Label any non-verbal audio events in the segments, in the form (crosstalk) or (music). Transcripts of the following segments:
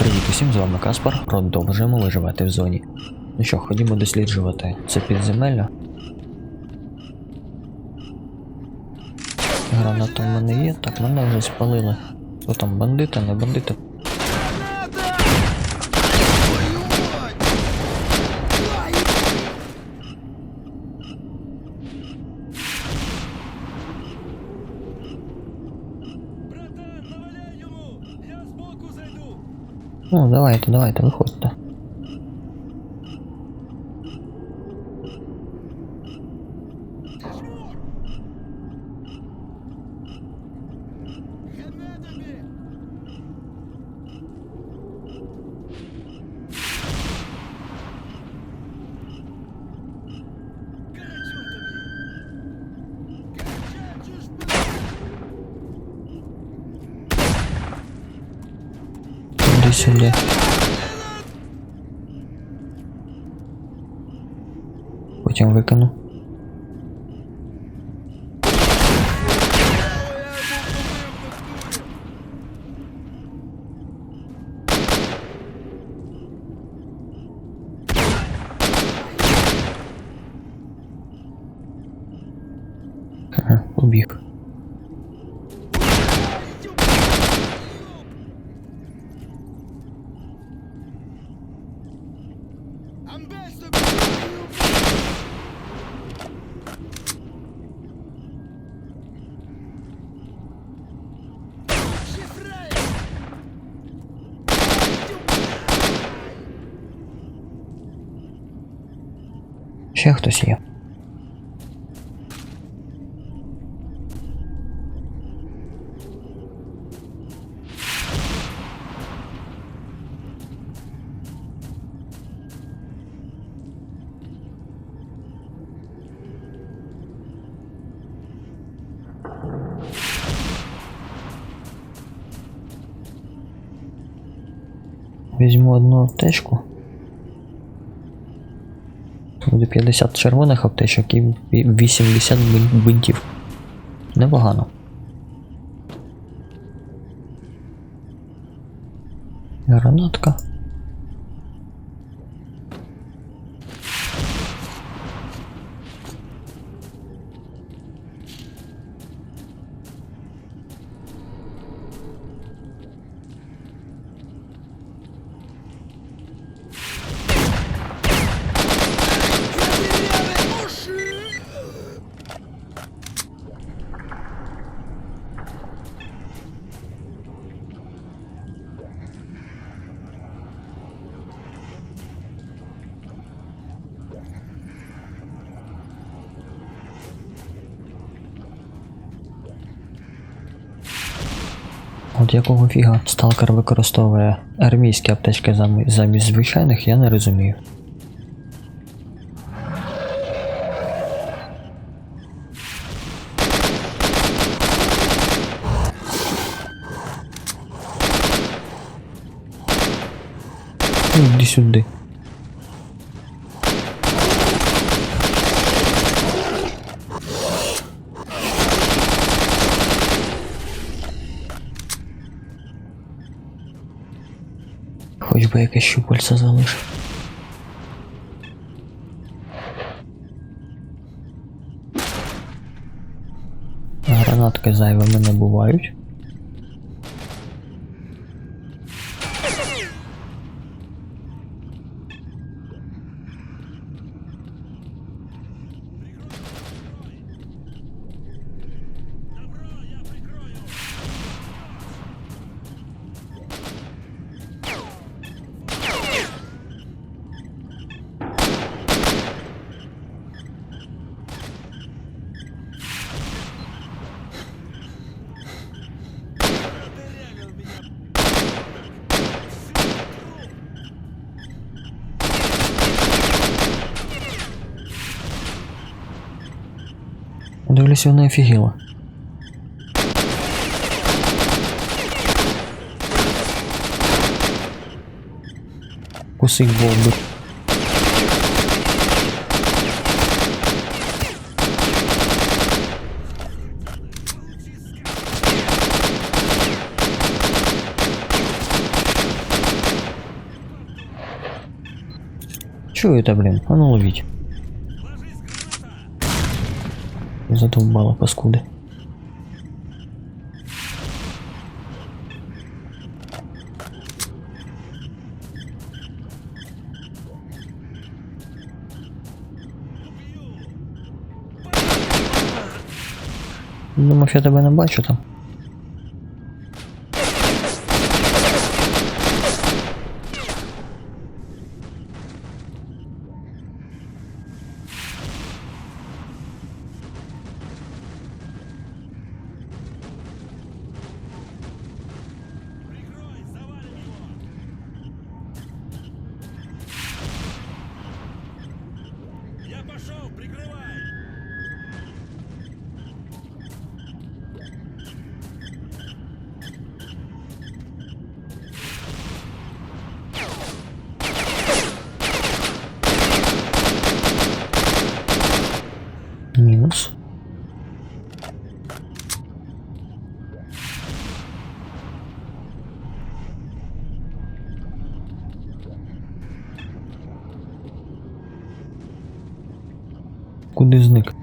Привіт усім, з вами Каспар. Продовжуємо виживати в зоні. Ну що, ходімо досліджувати це підземелля. Граната в мене є, так мене вже спалили. Хто там бандити, не бандити. Ну, давайте, давайте, виходьте. Хана тобі! Карачун тобі! Карачун ж Іди сюди. Потім викину. Ще хтось є. Візьму одну аптечку. Буде 50 червоних аптечок і 80 бинтів. Непогано. Гранатка. Якого фіга сталкер використовує армійські аптечки замість звичайних, я не розумію. Ну, Іди сюди. Хоч би якесь щупальце залишив. Гранатки зайвими не бувають. потрясенно офигела. Кусык бомбы. Чё это, блин? А ну ловить. Граната! Задовбала паскуди. Думав, я тебе не бачу там. Куди зник?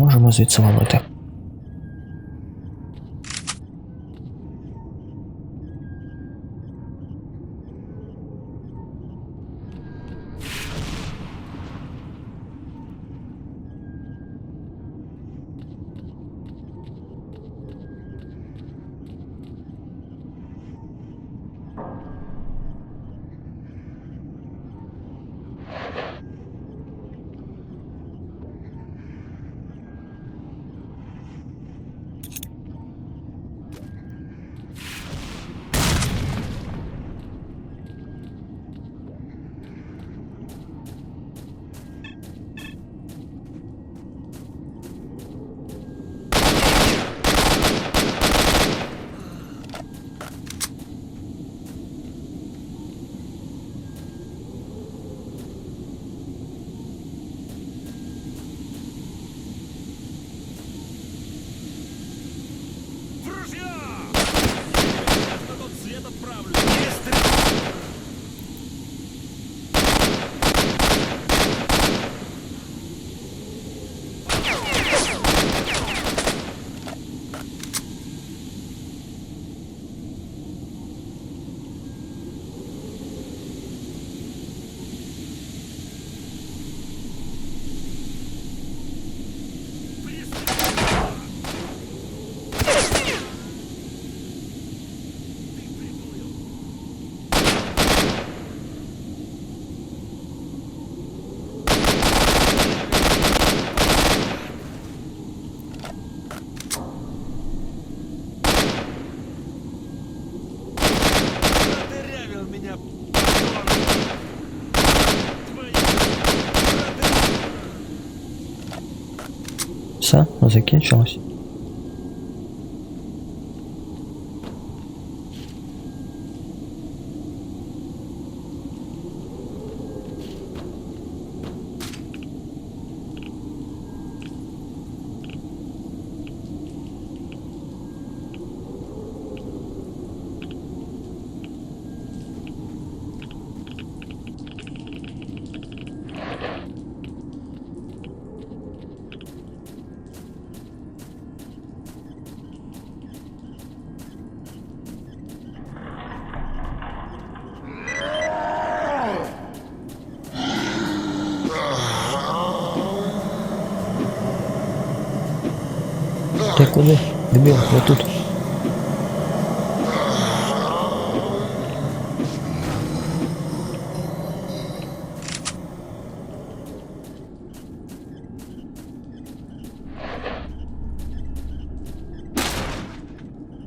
Можемо звідси валити. Все, закінчилось. Я тут.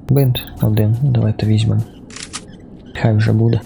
Бинт один, давайте візьмемо. Хай вже буде.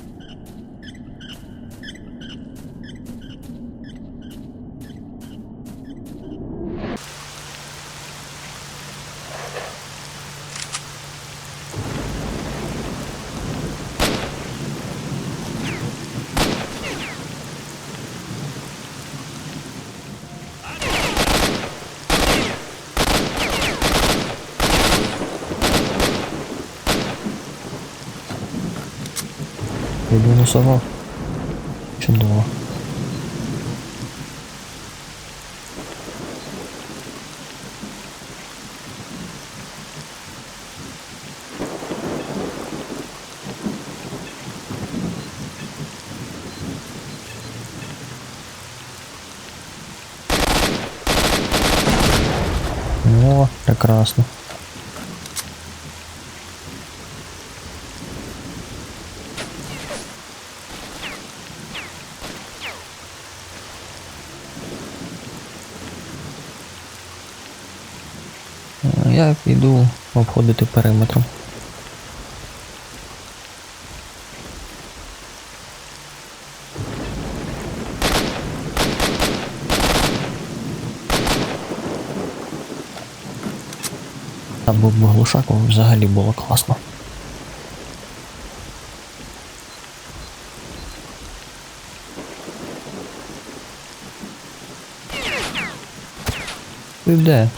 Відмінусував. Чудово. О, прекрасно. Я піду обходити периметром. Там був би глушак, взагалі було класно. Ти де?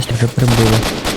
Би я на вже прибили.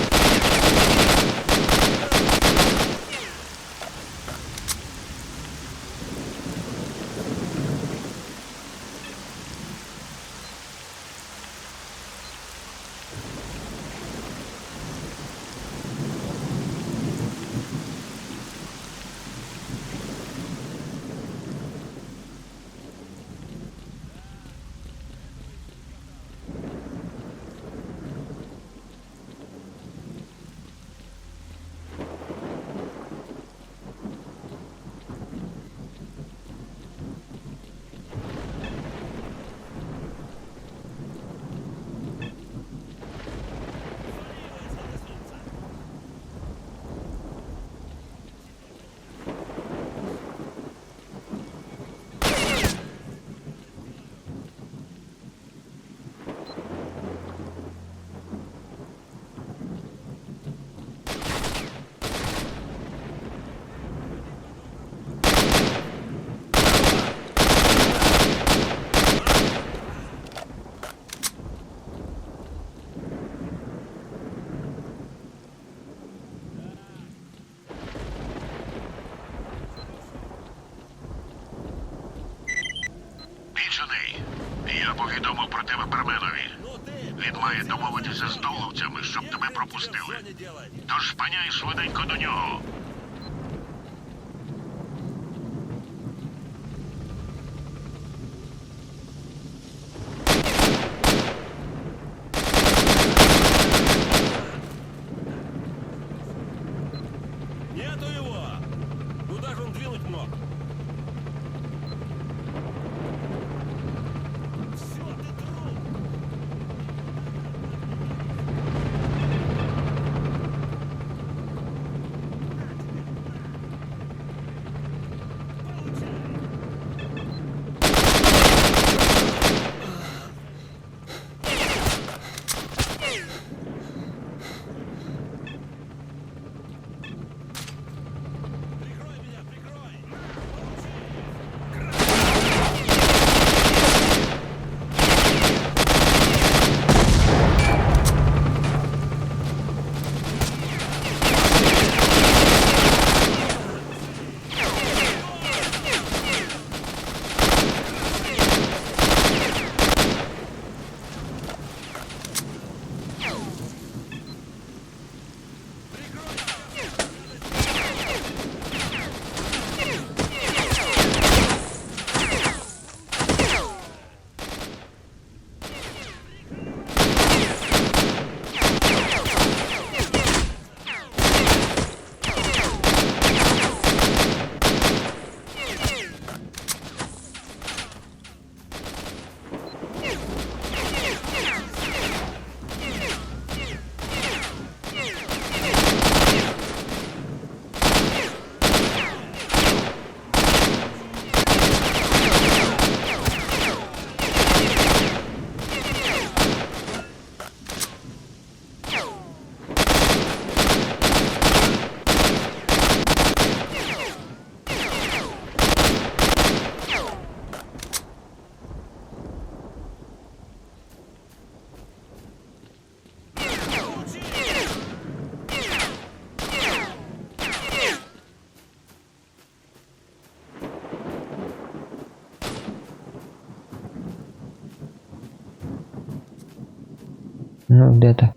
Ну, где то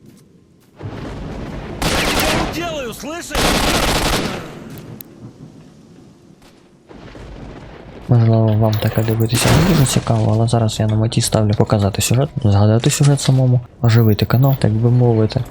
Делаю, слышишь? Можливо, вам таке дивитися не дуже цікаво, але зараз я на меті ставлю показати сюжет, згадати сюжет самому, оживити канал, так би мовити.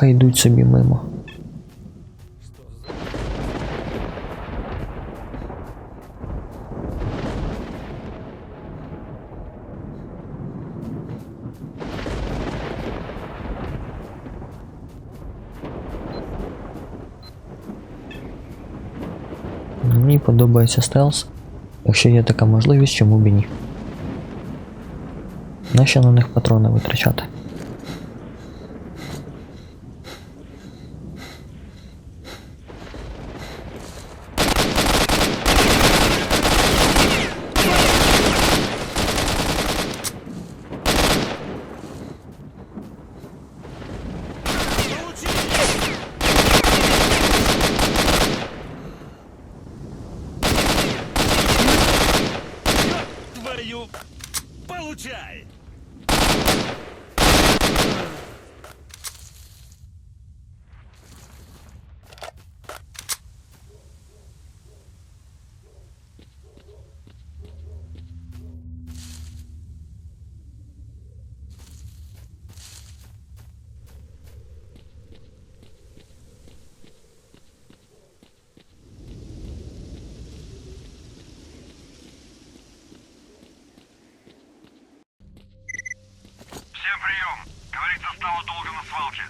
Хай йдуть собі мимо. Мені подобається стелс. Якщо є така можливість, чому б і ні. Нащо на них патрони витрачати? Прием! Говорит состава долго на свалке.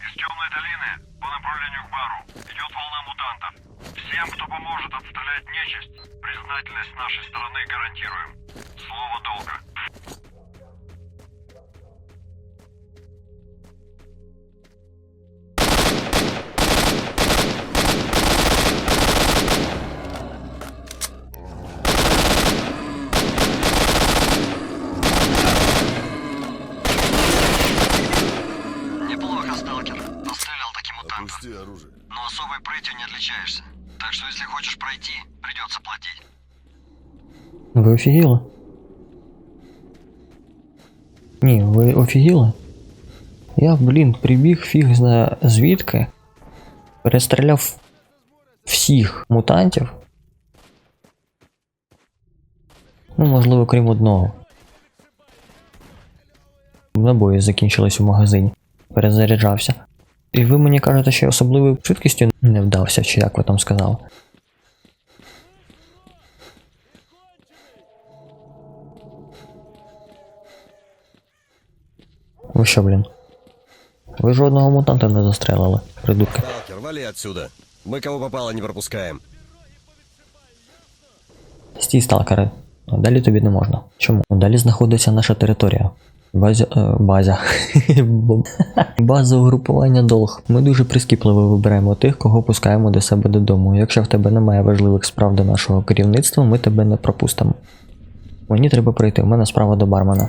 Из темной долины по направлению к бару идет волна мутантов. Всем, кто поможет отстрелять нечисть, признательность нашей стороны гарантируем. Слово долга. Ви офігіли? Ні, ви офігіли? Я, блін, прибіг фіг зна звідки. Перестріляв всіх мутантів. Ну, можливо, крім одного. Набої закінчились у магазині. Перезаряджався. І ви мені кажете, що я особливою швидкістю не вдався, чи як ви там сказали. Ви що, блін? Ви жодного мутанта не застрелили, придурки. Сталкер, вали отсюда. Мы кого попало не пропускаем. Стій, сталкери. Далі тобі не можна. Чому? Далі знаходиться наша територія. Базя. Е, базя. (laughs) База угрупування долг. Ми дуже прискіпливо вибираємо тих, кого пускаємо до себе додому. Якщо в тебе немає важливих справ до нашого керівництва, ми тебе не пропустимо. Мені треба прийти, у мене справа до бармена.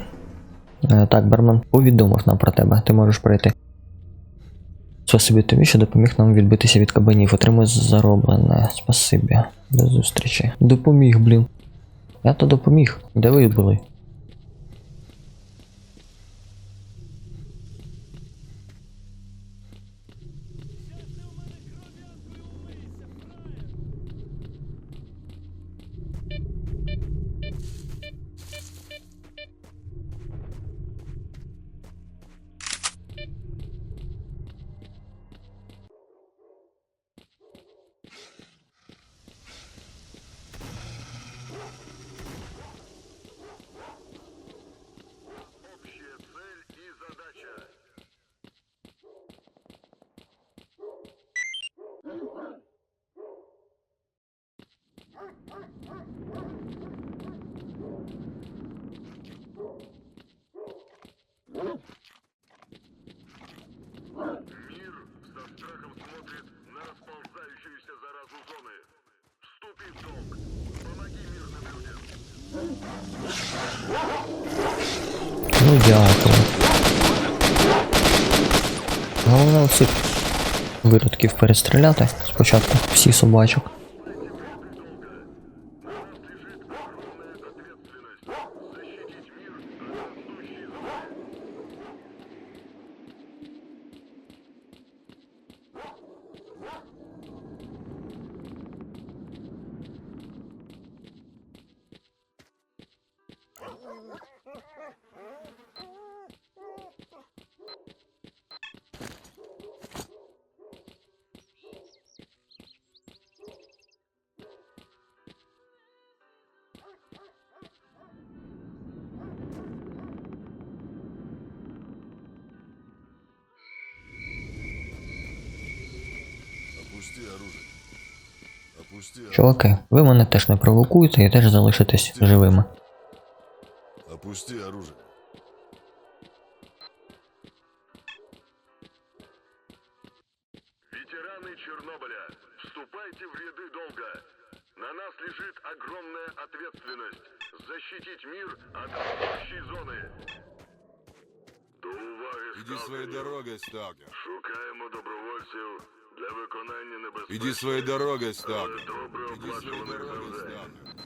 Е, так, бармен повідомив нам про тебе, ти можеш прийти. Спасибі тобі, що допоміг нам відбитися від кабанів. Отримуй зароблене. Спасибі. До зустрічі. Допоміг, блін. Я то допоміг. Де ви були? Ну дякую. Головне всіх виродків перестріляти спочатку всі собачок. Чуваки, ви мене теж не провокуєте і теж залишитесь живими. Опусти оружие. виконання небезпечних, Иди своей дорогой, але сталкер. добре Иди своей оплачуваних дорогой, завдань. сталкер.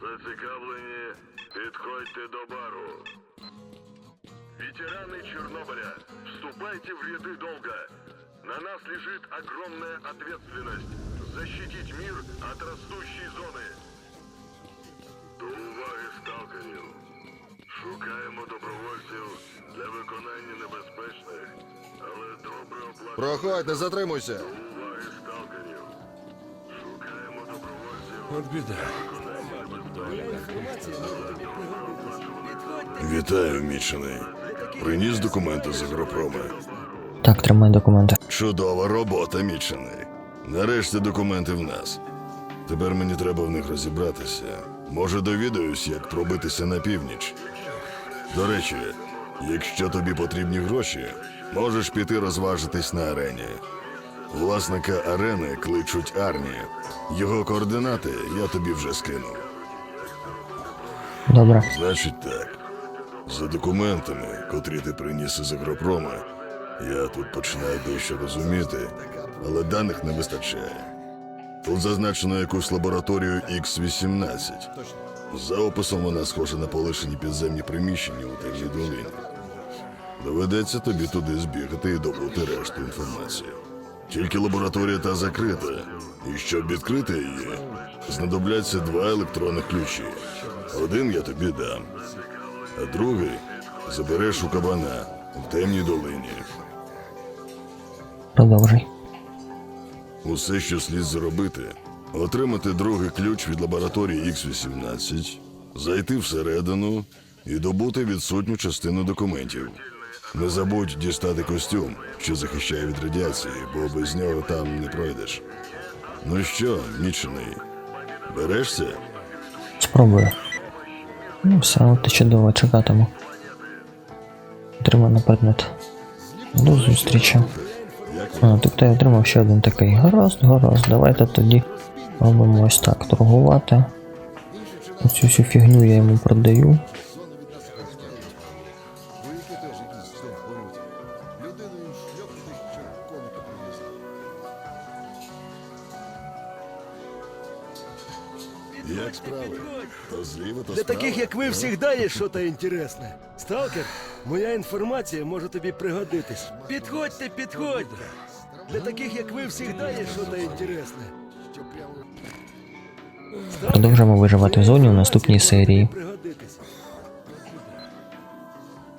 Зацікавлені, підходьте до бару. Ветераны Чернобыля, вступайте в ряды долга. На нас лежит огромная ответственность защитить мир от растущей зоны. До уваги сталкерів. Шукаємо добровольців для виконання небезпечних, але добре оплачуваних Проходь, не затримуйся. Уваги сталкерів. Шукаємо добровольців. Вот беда. Вітаю, Мічений. Приніс документи з агропрома. Так, тримай документи. Чудова робота, Мічений. Нарешті документи в нас. Тепер мені треба в них розібратися. Може, довідаюсь, як пробитися на північ. До речі, якщо тобі потрібні гроші, можеш піти розважитись на арені. Власника арени кличуть Арні. Його координати я тобі вже скинув. Добре. Значить так. За документами, котрі ти приніс із агропрома, я тут починаю дещо розуміти, але даних не вистачає. Тут зазначено якусь лабораторію X-18. За описом вона схожа на полишені підземні приміщення у темній долині. Доведеться тобі туди збігати і добути решту інформації. Тільки лабораторія та закрита, і щоб відкрити її, знадобляться два електронних ключі. Один я тобі дам, а другий забереш у кабана в темній долині. Продовжуй. Усе, що слід зробити, отримати другий ключ від лабораторії X-18, зайти всередину і добути відсутню частину документів. Не забудь дістати костюм, що захищає від радіації, бо без нього там не пройдеш. Ну що, мічений, берешся? Спробую. Ну все, от і чудово, чекатиму. отримано предмет. До зустрічі. А, тобто я отримав ще один такий. Гаразд, гаразд. Давайте тоді робимо ось так. Торгувати. Оцю всю фігню я йому продаю. Як справи? То зліва, то Для справа. таких, як ви, всегда є щось інтересне. Сталкер, моя інформація може тобі пригодитись. Підходьте, підходьте. Для таких, як ви, всегда є щось інтересне. Продовжимо виживати в зоні у наступній серії.